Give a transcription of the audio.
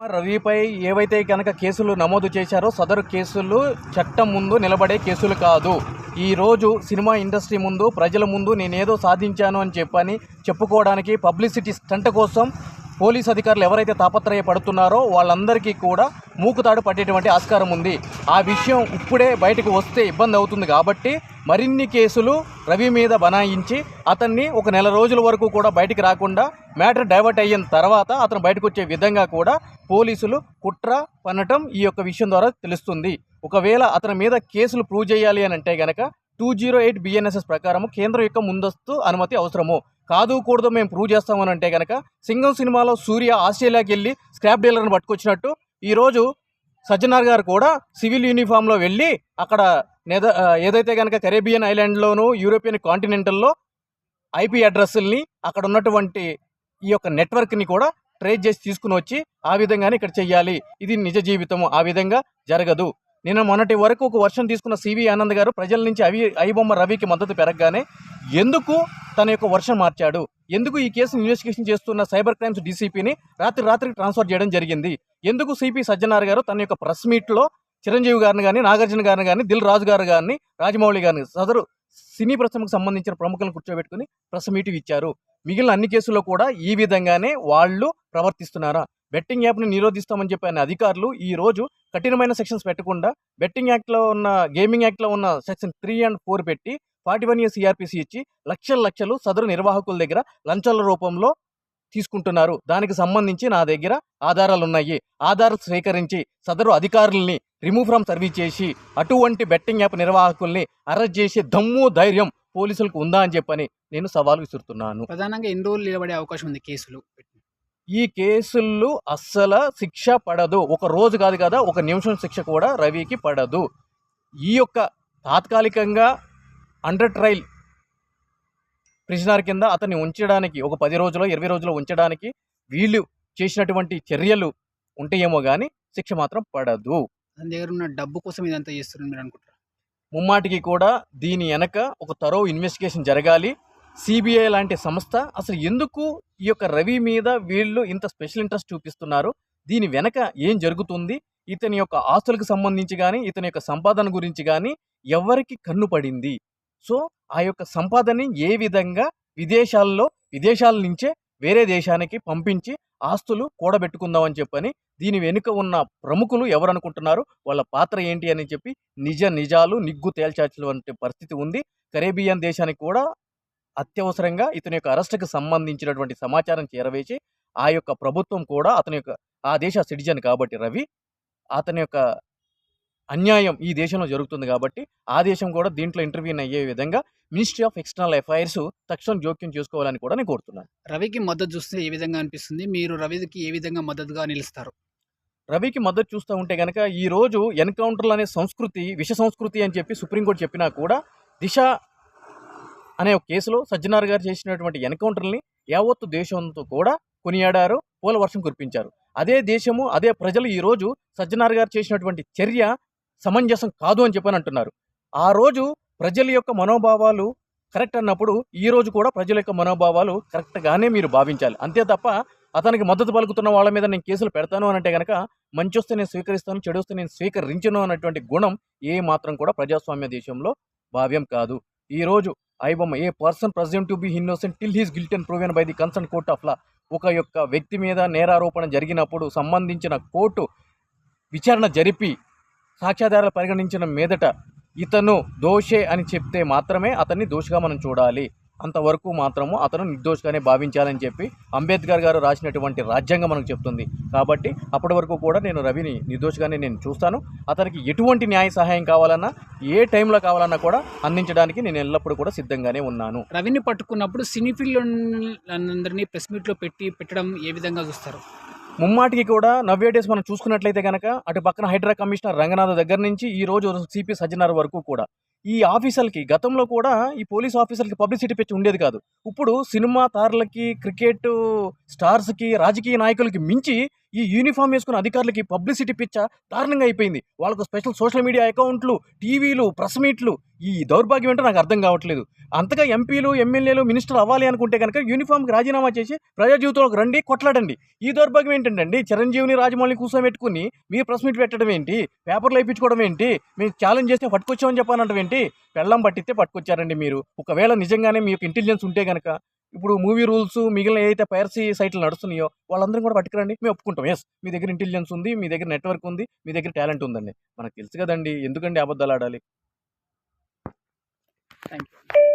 రవిపై ఏవైతే కనుక కేసులు నమోదు చేశారో సదరు కేసులు చట్టం ముందు నిలబడే కేసులు కాదు. ఈ రోజు సినిమా ఇండస్ట్రీ ముందు ప్రజల ముందు నేనేదో సాధించాను అని చెప్పని చెప్పుకోవడానికి పబ్లిసిటీ స్టంట్ కోసం పోలీస్ అధికారులు ఎవరైతే తాపత్రయపడుతున్నారో వాళ్ళందరికీ కూడా మూకుతాడు పట్టేటువంటి ఆస్కారం ఉంది. ఆ విషయం ఇప్పుడే బయటకు వస్తే ఇబ్బంది అవుతుంది కాబట్టి మరిన్ని కేసులు రవి మీద బనాయించి అతన్ని ఒక నెల రోజుల వరకు కూడా బయటికి రాకుండా మ్యాటర్ డైవర్ట్ అయిన తర్వాత అతను బయటకు వచ్చే విధంగా కూడా పోలీసులు కుట్ర పనటం ఈ యొక్క విషయం ద్వారా తెలుస్తుంది. ఒకవేళ అతని మీద కేసులు ప్రూవ్ చేయాలి అని అంటే గనక టూ జీరో ఎయిట్ బిఎన్ఎస్ఎస్ ప్రకారం కేంద్రం యొక్క ముందస్తు అనుమతి అవసరము. కాదు కూడదు మేము ప్రూవ్ చేస్తామని అంటే కనుక సింగం సినిమాలో సూర్య ఆస్ట్రేలియాకి వెళ్ళి స్క్రాప్ డీలర్ని పట్టుకొచ్చినట్టు ఈరోజు సజ్జనార్ గారు కూడా సివిల్ యూనిఫామ్లో వెళ్ళి అక్కడ ఏదైతే కనుక కరేబియన్ ఐలాండ్లోను యూరోపియన్ కాంటినెంటల్లో ఐపీ అడ్రస్ల్ని అక్కడ ఉన్నటువంటి ఈ యొక్క నెట్వర్క్ని కూడా ట్రేస్ చేసి తీసుకుని వచ్చి ఆ విధంగానే ఇక్కడ చెయ్యాలి. ఇది నిజ జీవితం ఆ విధంగా జరగదు. నిన్న మొన్నటి వరకు ఒక వర్షం తీసుకున్న సివి ఆనంద్ గారు ప్రజల నుంచి అవి ఐబొమ్మ రవికి మద్దతు పెరగగానే ఎందుకు తన యొక్క వర్షం మార్చాడు? ఎందుకు ఈ కేసును ఇన్వెస్టిగేషన్ చేస్తున్న సైబర్ క్రైమ్స్ డీసీపీని రాత్రి రాత్రికి ట్రాన్స్ఫర్ చేయడం జరిగింది? ఎందుకు సిపి సజ్జనార్ గారు తన యొక్క ప్రెస్ మీట్లో చిరంజీవి గారిని కానీ నాగార్జున గారిని కానీ దిల్ రాజు గారు గారిని రాజమౌళి గారిని సదరు సినీ ప్రశ్నకు సంబంధించిన ప్రముఖులను కూర్చోబెట్టుకుని ప్రెస్ మీటింగ్ ఇచ్చారు. మిగిలిన అన్ని కేసుల్లో కూడా ఈ విధంగానే వాళ్ళు ప్రవర్తిస్తున్నారా? బెట్టింగ్ యాప్ని నిరోధిస్తామని చెప్పిన అధికారులు ఈ రోజు కఠినమైన సెక్షన్స్ పెట్టకుండా బెట్టింగ్ యాక్ట్లో ఉన్న గేమింగ్ యాక్ట్లో ఉన్న సెక్షన్ త్రీ అండ్ ఫోర్ పెట్టి ఫార్టీ వన్ ఇయర్స్ సిఆర్పిసి ఇచ్చి లక్షల లక్షలు సదరు నిర్వాహకుల దగ్గర లంచాల రూపంలో తీసుకుంటున్నారు. దానికి సంబంధించి నా దగ్గర ఆధారాలు ఉన్నాయి ఆధారాలు స్వీకరించి సదరు అధికారుల్ని రిమూవ్ ఫ్రమ్ సర్వీస్ చేసి అటువంటి బెట్టింగ్ యాప్ నిర్వాహకుల్ని అరెస్ట్ చేసి దమ్ము ధైర్యం పోలీసులకు ఉందా అని చెప్పని నేను సవాల్ విసురుతున్నాను. ప్రధానంగా ఎన్ని రోజులు నిలబడే అవకాశం ఉంది కేసులు? ఈ కేసుల్లో అస్సలు శిక్ష పడదు. ఒక రోజు కాదు కదా ఒక నిమిషం శిక్ష కూడా రవికి పడదు. ఈ యొక్క తాత్కాలికంగా అండర్ ట్రయల్ ప్రిజనర్ కింద అతన్ని ఉంచడానికి ఒక పది రోజులు ఇరవై రోజులు ఉంచడానికి వీళ్ళు చేసినటువంటి చర్యలు ఉంటాయేమో కానీ శిక్ష మాత్రం పడదు. తన దగ్గర ఉన్న డబ్బు కోసం ఇదంతా చేస్తున్నారు మీరు ముమ్మాటికి కూడా దీని వెనక ఒక తరో ఇన్వెస్టిగేషన్ జరగాలి. సిబిఐ లాంటి సంస్థ అసలు ఎందుకు ఈ యొక్క రవి మీద వీళ్ళు ఇంత స్పెషల్ ఇంట్రెస్ట్ చూపిస్తున్నారు? దీని వెనక ఏం జరుగుతుంది? ఇతని యొక్క ఆస్తులకు సంబంధించి కానీ ఇతని యొక్క సంపాదన గురించి కానీ ఎవరికి కన్ను పడింది? సో ఆ యొక్క సంపాదనని ఏ విధంగా విదేశాల్లో విదేశాల నుంచే వేరే దేశానికి పంపించి ఆస్తులు కూడబెట్టుకుందామని చెప్పని దీని వెనుక ఉన్న ప్రముఖులు ఎవరనుకుంటున్నారు? వాళ్ళ పాత్ర ఏంటి అని చెప్పి నిజ నిజాలు నిగ్గు తేల్చాల్సినటువంటి పరిస్థితి ఉంది. కరేబియన్ దేశానికి కూడా అత్యవసరంగా ఇతని యొక్క అరెస్టుకు సంబంధించినటువంటి సమాచారం చేరవేసి ఆ యొక్క ప్రభుత్వం కూడా అతని యొక్క ఆ దేశ సిటిజన్ కాబట్టి రవి అతని యొక్క అన్యాయం ఈ దేశంలో జరుగుతుంది కాబట్టి ఆ దేశం కూడా దీంట్లో ఇంటర్వ్యూన్ అయ్యే విధంగా మినిస్ట్రీ ఆఫ్ ఎక్స్టర్నల్ అఫైర్స్ తక్షణం జోక్యం చేసుకోవాలని కూడా నేను కోరుతున్నాను. రవికి మద్దతు చూస్తే ఏ విధంగా అనిపిస్తుంది? మీరు రవికి ఏ విధంగా మద్దతుగా నిలుస్తారు? రవికి మద్దతు చూస్తూ ఉంటే కనుక ఈ రోజు ఎన్కౌంటర్లు అనే సంస్కృతి విష సంస్కృతి అని చెప్పి సుప్రీంకోర్టు చెప్పినా కూడా దిశ అనే ఒక కేసులో సజ్జనార్ గారు చేసినటువంటి ఎన్కౌంటర్ని యావత్తు దేశంతో కూడా కొనియాడారు పూల వర్షం కురిపించారు. అదే దేశము అదే ప్రజలు ఈ రోజు సజ్జనార్ గారు చేసినటువంటి చర్య సమంజసం కాదు అని చెప్పని అంటున్నారు. ఆ రోజు ప్రజల యొక్క మనోభావాలు కరెక్ట్ అన్నప్పుడు ఈ రోజు కూడా ప్రజల యొక్క మనోభావాలు కరెక్ట్గానే మీరు భావించాలి. అంతే తప్ప అతనికి మద్దతు పలుకుతున్న వాళ్ళ మీద నేను కేసులు పెడతాను అని అంటే కనుక మంచి వస్తే నేను స్వీకరిస్తాను చెడు వస్తే నేను స్వీకరించను అన్నటువంటి గుణం ఏ మాత్రం కూడా ప్రజాస్వామ్య దేశంలో భావ్యం కాదు. ఈ రోజు iBomma a person present to be innocent till he's guilt and proven by the concern court of law ఒక యొక్క వ్యక్తి మీద నేరారోపణ జరిగినప్పుడు సంబంధించిన కోర్టు విచారణ జరిపి సాక్ష్యాధారాలు పరిగణించిన మీదట ఇతను దోషే అని చెప్తే మాత్రమే అతన్ని దోషిగా మనం చూడాలి. అంతవరకు మాత్రము అతను నిర్దోషిగానే భావించాలని చెప్పి అంబేద్కర్ గారు రాసినటువంటి రాజ్యాంగం మనకు చెప్తుంది. కాబట్టి అప్పటి వరకు కూడా నేను రవిని నిర్దోషిగానే నేను చూస్తాను. అతనికి ఎటువంటి న్యాయ సహాయం కావాలన్నా ఏ టైంలో కావాలన్నా కూడా అందించడానికి నేను ఎల్లప్పుడూ కూడా సిద్ధంగానే ఉన్నాను. రవిని పట్టుకున్నప్పుడు సినీ ఫీల్డ్ అందరినీ ప్రెస్ మీట్లో పెట్టి పెట్టడం ఏ విధంగా చూస్తారు? ముమ్మాటికి కూడా నవ్వే డేస్ మనం చూసుకున్నట్లయితే కనుక అటు పక్కన హైడ్రా కమిషనర్ రంగనాథ్ దగ్గర నుంచి ఈ రోజు సిపి సజ్జనార్ వరకు కూడా. ఈ ఆఫీసర్కి గతంలో కూడా ఈ పోలీస్ ఆఫీసర్లకి పబ్లిసిటీ పెట్టి ఉండేది కాదు. ఇప్పుడు సినిమా తారలకి క్రికెట్ స్టార్స్కి రాజకీయ నాయకులకి మించి ఈ యూనిఫామ్ వేసుకున్న అధికారులకి పబ్లిసిటీ పిచ్చ దారుణంగా అయిపోయింది. వాళ్ళకు స్పెషల్ సోషల్ మీడియా అకౌంట్లు టీవీలు ప్రెస్ మీట్లు ఈ దౌర్భాగ్యం ఏంటో నాకు అర్థం కావట్లేదు. అంతగా ఎంపీలు ఎమ్మెల్యేలు మినిస్టర్ అవ్వాలి అనుకుంటే కనుక యూనిఫామ్కి రాజీనామా చేసి ప్రజా జీవితంలోకి రండి కొట్లాడండి. ఈ దౌర్భాగ్యం ఏంటండి చిరంజీవిని రాజమౌళిని కూర్చోబెట్టుకుని మీరు ప్రెస్ మీట్ పెట్టడం ఏంటి? పేపర్లు వేయించుకోవడం ఏంటి? మేము ఛాలెంజ్ చేస్తే పట్టుకొచ్చామని చెప్పానంటే ఏంటి పెళ్ళం పట్టిస్తే పట్టుకొచ్చారండి మీరు. ఒకవేళ నిజంగానే మీకు ఇంటెలిజెన్స్ ఉంటే కనుక ఇప్పుడు మూవీ రూల్స్ మిగిలిన ఏదైతే పైరసీ సైట్లు నడుస్తున్నాయో వాళ్ళందరూ కూడా పట్టుకురండి. మేము ఒప్పుకుంటాం. ఎస్ మీ దగ్గర ఇంటెలిజెన్స్ ఉంది మీ దగ్గర నెట్వర్క్ ఉంది మీ దగ్గర టాలెంట్ ఉందండి. మనకు తెలుసు కదండి ఎందుకండి అబద్ధాలు ఆడాలి? Thank you